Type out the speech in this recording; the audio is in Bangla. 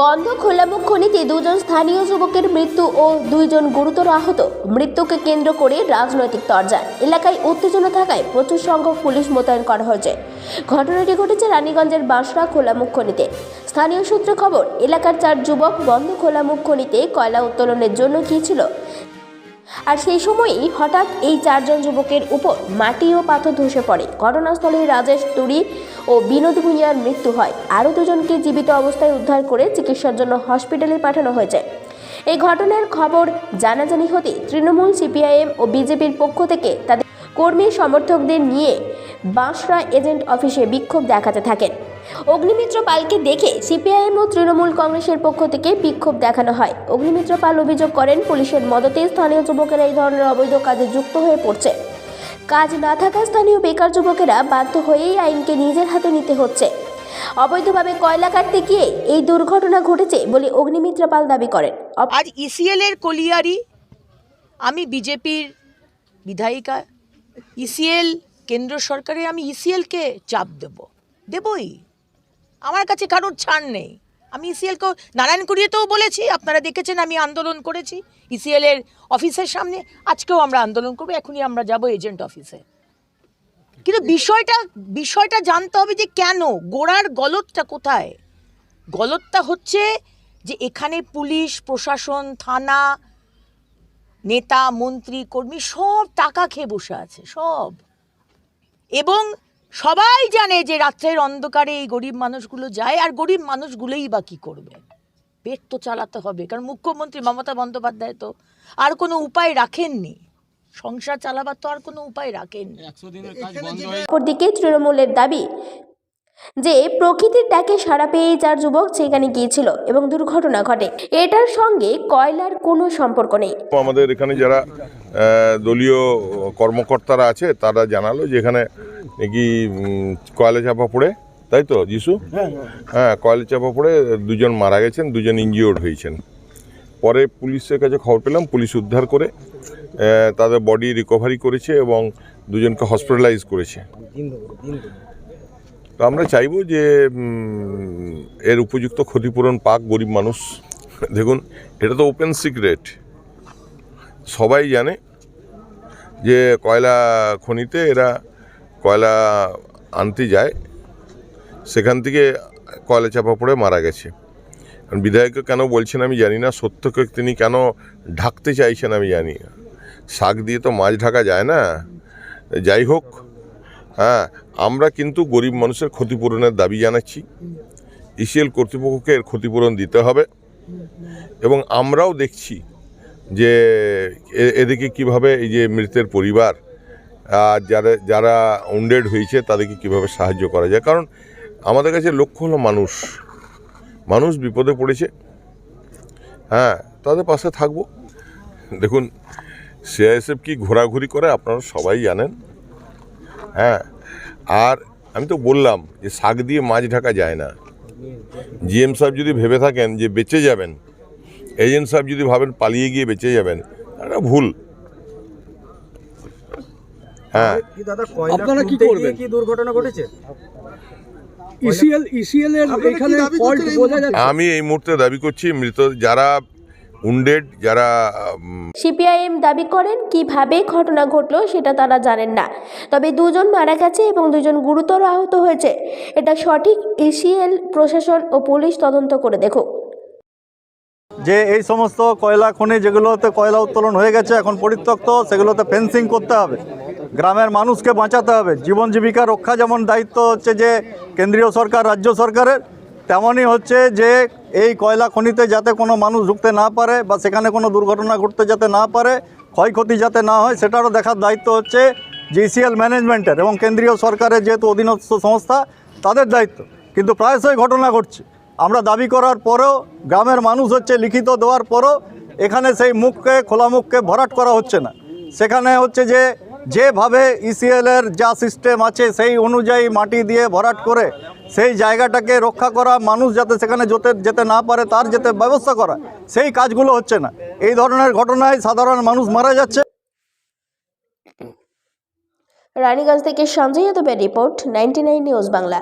বন্ধ খোলামুখ খনিতে দুজন স্থানীয় যুবকের মৃত্যু ও দুইজন গুরুতর আহত। মৃত্যুকে কেন্দ্র করে রাজনৈতিক তরজা। এলাকায় উত্তেজনা থাকায় প্রচুর সংখ্যক পুলিশ মোতায়েন করা হয়েছে। ঘটনাটি ঘটেছে রানীগঞ্জের বাঁশরা খোলামুখ খনিতে। স্থানীয় সূত্রে খবর, এলাকার চার যুবক বন্ধ খোলামুখ খনিতে কয়লা উত্তোলনের জন্য গিয়েছিল। আর সেই সময়ই হঠাৎ এই চারজন যুবকের উপর মাটি ও পাথর ধসে পড়ে। ঘটনাস্থলে রাজেশ তুরি ও বিনোদ ভুঁইয়ার মৃত্যু হয়। আরও দুজনকে জীবিত অবস্থায় উদ্ধার করে চিকিৎসার জন্য হসপিটালে পাঠানো হয়েছে। এই ঘটনার খবর জানাজানি হতে তৃণমূল, সিপিআইএম ও বিজেপির পক্ষ থেকে তাদের কর্মী সমর্থকদের নিয়ে বাঁশরা এজেন্ট অফিসে বিক্ষোভ দেখাতে থাকেন। অগ্নিমিত্র পালকে দেখে সিপিআইএম ও তৃণমূল কংগ্রেসের পক্ষ থেকে বিক্ষোভ দেখানো হয়। অগ্নিমিত্র পাল অভিযোগ করেন, পুলিশের মদতে স্থানীয় যুবকেরা এই ধরনের অবৈধ কাজে যুক্ত হয়ে পড়ছে। কাজ না থাকা স্থানীয় বেকার যুবকেরা বাধ্য হয়েই আইনকে নিজের হাতে নিতে হচ্ছে। অবৈধভাবে কয়লা কাটতে গিয়ে এই দুর্ঘটনা ঘটেছে বলে অগ্নিমিত্র পাল দাবি করেন। আজ ইসিএল এর কলিয়ারি, আমি বিজেপির বিধায়িকা। ইসিএল কেন্দ্র সরকারে আমি ইসিএলকে চাপ দেব। দেবই। আমার কাছে কারোর ছাড় নেই। আমি ইসিএলকে নারায়ণকুড়িয়েতেও বলেছি, আপনারা দেখেছেন আমি আন্দোলন করেছি। ইসিএল এর অফিসের সামনে, আজকেও আমরা আন্দোলন করব, এখনই আমরা যাব এজেন্ট অফিসে। কিন্তু বিষয়টা বিষয়টা জানতে হবে যে কেন, গোড়ার গলতটা কোথায়? গলতটা হচ্ছে যে এখানে পুলিশ, প্রশাসন, থানা, নেতা, মন্ত্রী, কর্মী সব টাকা খেয়ে বসে আছে, সব। এবং সবাই জানে যে রাত্রের অন্ধকারে এই গরিব মানুষগুলো যায় আর গরিব মানুষগুলোই বা কি করবে? পেট তো চালাতে হবে কারণ মুখ্যমন্ত্রী মমতা বন্দ্যোপাধ্যায় তো আর কোনো উপায় রাখেননি। সংসার চালাবার তো আর কোনো উপায় রাখেননি। অপরদিকে তৃণমূলের দাবি যে প্রকৃতির ডাকে সাড়া পেয়ে চার যুবক সেখানে গিয়েছিল এবং দুর্ঘটনা ঘটে। এটার সঙ্গে কয়লার কোনো সম্পর্ক নেই। আমাদের এখানে যারা দলীয় কর্মকর্তারা আছে তারা জানালো যে এখানে নাকি কয়লা চাপা পড়ে। তাই তো যিশু হ্যাঁ। কয়লা চাপা পড়ে দুজন মারা গেছেন দুজন ইনজিওর্ড হয়েছেন। পরে পুলিশের কাছে খবর পেলাম পুলিশ উদ্ধার করে তাদের বডি রিকভারি করেছে এবং দুজনকে হসপিটালাইজ করেছে। তো আমরা চাইব যে এর উপযুক্ত ক্ষতিপূরণ পাক গরিব মানুষ। দেখুন, এটা তো ওপেন সিক্রেট সবাই জানে যে কয়লা খনিতে এরা কয়লা আনতে যায়। সেখান থেকে কয়লা চাপা পড়ে মারা গেছে। কারণ বিধায়ক কেন বলছেন আমি জানি না, সত্যকে তিনি কেন ঢাকতে চাইছেন আমি জানি না। শাক দিয়ে তো মাছ ঢাকা যায় না। যাই হোক হ্যাঁ আমরা কিন্তু গরিব মানুষের ক্ষতিপূরণের দাবি জানাচ্ছি। ইসিএল কর্তৃপক্ষকে এর ক্ষতিপূরণ দিতে হবে এবং আমরাও দেখছি যে এদিকে কীভাবে এই যে মৃতের পরিবার আহ, যারা যারা উন্ডেড হয়েছে তাদেরকে কীভাবে সাহায্য করা যায়। কারণ আমাদের কাছে লক্ষ্য হলো মানুষ মানুষ বিপদে পড়েছে। হ্যাঁ তাদের পাশে থাকব। দেখুন সিআইএসএফ কি ঘোরাঘুরি করে আপনারা সবাই জানেন। হ্যাঁ আর আমি তো বললাম যে শাক দিয়ে মাছ ঢাকা যায় না। জিএম সাহেব যদি ভেবে থাকেন যে বেঁচে যাবেন এজেন্ট সাহেব যদি ভাবেন পালিয়ে গিয়ে বেঁচে যাবেন এটা ভুল। হ্যাঁ। আপনারা কি করবেন? কি দুর্ঘটনা ঘটেছে? ইসিএল ইসিএল এর এখানে ফল্ট বোঝা যাচ্ছে। আমি এই মুহূর্তে দাবি করছি মৃত যারা উন্ডেড যারা সিপিআইএম দাবি করেন কীভাবে ঘটনা ঘটলো সেটা তারা জানেন না। তবে দুজন মারা গেছে এবং দুজন গুরুতর আহত হয়েছে। এটা সঠিক এসিএল প্রশাসন ও পুলিশ তদন্ত করে দেখুক। যে এই সমস্ত কয়লা খনি যেগুলোতে কয়লা উত্তোলন হয়ে গেছে এখন পরিত্যক্ত সেগুলোতে ফেন্সিং করতে হবে। গ্রামের মানুষকে বাঁচাতে হবে। জীবন জীবিকা রক্ষা যেমন দায়িত্ব হচ্ছে যে কেন্দ্রীয় সরকার রাজ্য সরকারের তেমনই হচ্ছে যে এই কয়লা খনিতে যাতে কোনো মানুষ ঢুকতে না পারে বা সেখানে কোনো দুর্ঘটনা ঘটতে যাতে না পারে, ক্ষয়ক্ষতি যাতে না হয়, সেটারও দেখার দায়িত্ব হচ্ছে জিসিএল ম্যানেজমেন্টের এবং কেন্দ্রীয় সরকারের যেহেতু অধীনস্থ সংস্থা, তাদের দায়িত্ব। কিন্তু প্রায়শই ঘটনা ঘটছে। আমরা দাবি করার পরেও, গ্রামের মানুষ হচ্ছে লিখিত দেওয়ার পরেও, এখানে সেই মুখকে, খোলা মুখকে ভরাট করা হচ্ছে না। সেখানে হচ্ছে যে যেভাবে ইসিএলের যা সিস্টেম আছে, সেই অনুযায়ী মাটি দিয়ে ভরাট করে সেই জায়গাটাকে রক্ষা করা, মানুষ যাতে সেখানে যেতে যেতে না পারে, তার যেতে ব্যবস্থা করা, সেই কাজগুলো হচ্ছে না। এই ধরনের ঘটনায় সাধারণ মানুষ মারা যাচ্ছে। রানীগঞ্জ থেকে সঞ্জয় যাদবের রিপোর্ট, নাইনটি নিউজ বাংলা।